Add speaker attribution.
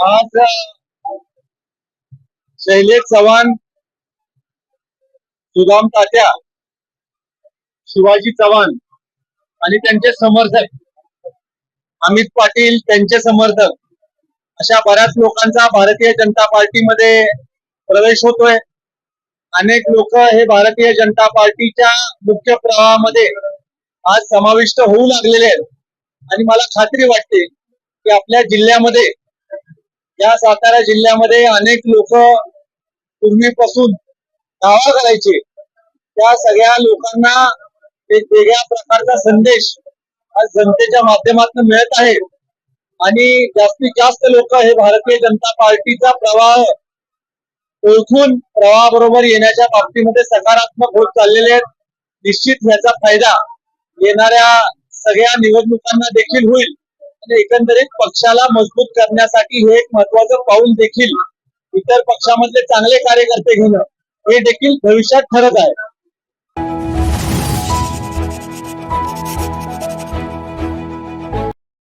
Speaker 1: आज शैलेश चव्हाण सुदाम तात्या शिवाजी चव्हाण आणि त्यांचे समर्थक अमित पाटील त्यांचे समर्थक अशा बऱ्याच लोकांचा भारतीय जनता पार्टीमध्ये प्रवेश होतोय. अनेक लोक हे भारतीय जनता पार्टीच्या मुख्य प्रवाहामध्ये आज समाविष्ट होऊ लागलेले आहेत. आणि मला खात्री वाटते की आपल्या जिल्ह्यामध्ये या सातारा जिल्ह्यामध्ये अनेक लोक पूर्वीपासून दावा करायचे. त्या सगळ्या लोकांना एक वेगळ्या प्रकारचा संदेश आज जनतेच्या माध्यमातून मिळत आहे. आणि जास्तीत जास्त लोक हे भारतीय जनता पार्टीचा प्रवाह ओळखून प्रवाहाबरोबर येण्याच्या बाबतीमध्ये सकारात्मक होत चाललेले आहेत. निश्चित याचा फायदा येणाऱ्या सगळ्या निवडणुकांना देखील होईल. आणि एकंदरीत पक्षाला मजबूत करण्यासाठी हे एक महत्वाचं पाऊल देखील इतर पक्षामधले चांगले कार्यकर्ते घेणं हे देखील भविष्यात ठरत आहे.